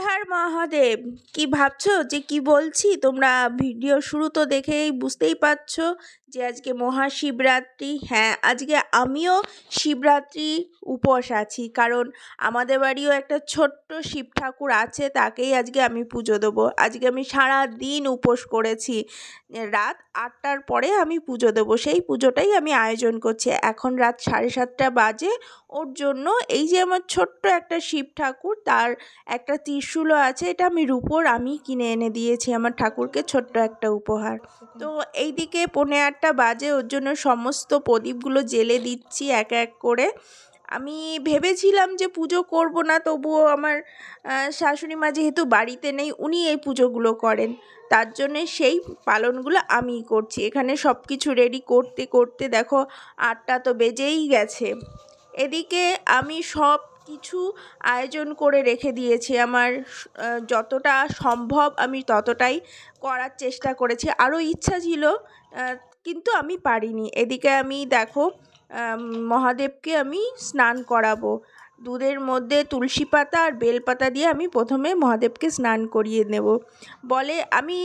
her Mahadev, কি ভাবছ যে কি বলছি? তোমরা ভিডিও শুরু তো দেখেই বুঝতেই পারছ যে আজকে মহাশিবরাত্রি। হ্যাঁ আজকে আমিও শিবরাত্রি উপোস আছি, কারণ আমাদের বাড়িও একটা ছোট্ট শিব ঠাকুর আছে, তাকেই আজকে আমি পুজো দেবো। আজকে আমি সারা দিন উপোস করেছি। রাত আটটার পরে আমি পুজো দেবো, সেই পুজোটাই আমি আয়োজন করছি। এখন রাত সাড়ে সাতটা বাজে, ওর জন্য এই যে আমার ছোট্ট একটা শিব ঠাকুর, তার একটা ত্রিশূলও আছে, এটা আমি রূপোর আমি কিনে এনে দিয়েছি, আমার ঠাকুরকে ছোট্ট একটা উপহার। তো এইদিকে পৌনে আটটা বাজে, ওর জন্য সমস্ত প্রদীপগুলো জেলে দিচ্ছি এক এক করে। আমি ভেবেছিলাম যে পুজো করব না, তবুও আমার শাশুড়ি মা যেহেতু বাড়িতে নেই, উনি এই পুজোগুলো করেন। তার জন্যে সেই পালনগুলো আমিই করছি। এখানে সব কিছু রেডি করতে করতে দেখো, আটটা তো বেজেই গেছে। এদিকে আমি সব কিছু আয়োজন করে রেখে দিয়েছি। আমার যতটা সম্ভব আমি ততটাই করার চেষ্টা করেছি। আরও ইচ্ছা ছিল কিন্তু আমি পারিনি। এদিকে আমি, দেখো মহাদেবকে আমি স্নান করাবো। দুধের মধ্যে তুলসী পাতা আর বেলপাতা দিয়ে আমি প্রথমে মহাদেবকে স্নান করিয়ে নেব। বলে, আমি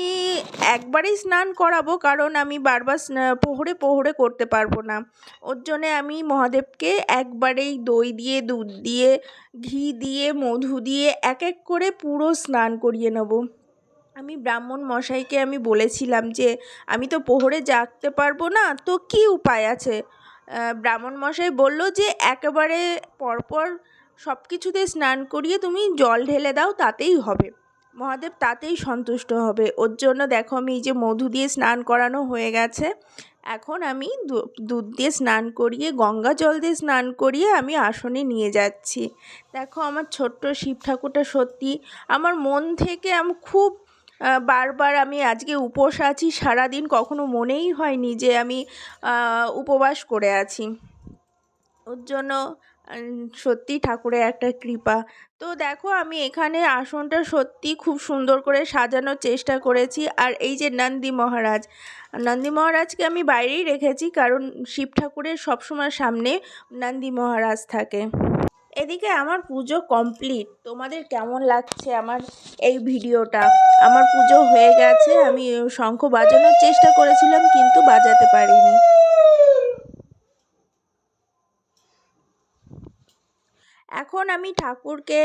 একবারেই স্নান করাবো, কারণ আমি বারবার পোহরে পোহরে করতে পারব না। ওর জন্যে আমি মহাদেবকে একবারেই দই দিয়ে, দুধ দিয়ে, ঘি দিয়ে, মধু দিয়ে এক এক করে পুরো স্নান করিয়ে নেব। আমি ব্রাহ্মণ মশাইকে আমি বলেছিলাম যে, আমি তো পোহরে জাগতে পারব না, তো কী উপায় আছে? ব্রাহ্মণ মশাই বলল যে একেবারে পরপর সব কিছুতে স্নান করিয়ে তুমি জল ঢেলে দাও, তাতেই হবে। মহাদেব তাতেই সন্তুষ্ট হবে। ওর জন্য দেখো আমি যে মধু দিয়ে স্নান করানো হয়ে গেছে। এখন আমি দুধ দিয়ে স্নান করিয়ে, গঙ্গা জল দিয়ে স্নান করিয়ে আমি আসনে নিয়ে যাচ্ছি। দেখো আমার ছোট্ট শিব ঠাকুরটা সত্যি, আমার মন থেকে আমি খুব বারবার আমি আজকে উপোস আছি, সারাদিন কখনো মনেই হয়নি যে আমি উপবাস করে আছি। ওর জন্য সত্যি ঠাকুরের একটা কৃপা। তো দেখো, আমি এখানে আসনটা সত্যি খুব সুন্দর করে সাজানোর চেষ্টা করেছি। আর এই যে নন্দী মহারাজ, নন্দী মহারাজকে আমি বাইরেই রেখেছি কারণ শিব ঠাকুরের সবসময় সামনে নন্দী মহারাজ থাকে। এদিকে আমার পুজো কমপ্লিট তোমাদের কেমন লাগছে আমার এই ভিডিওটা? আমার পুজো হয়ে গেছে, আমি শঙ্খ বাজানোর চেষ্টা করেছিলাম কিন্তু বাজাতে পারিনি। এখন আমি ঠাকুরকে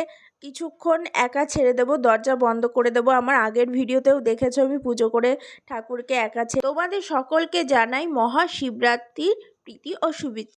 কিছুক্ষণ একা ছেড়ে দেবো, দরজা বন্ধ করে দেবো। আমার আগের ভিডিওতেও দেখেছ, আমি পুজো করে ঠাকুরকে একা ছেড়ে তোমাদের সকলকে জানাই মহাশিবরাত্রির প্রীতি ও শুভেচ্ছা।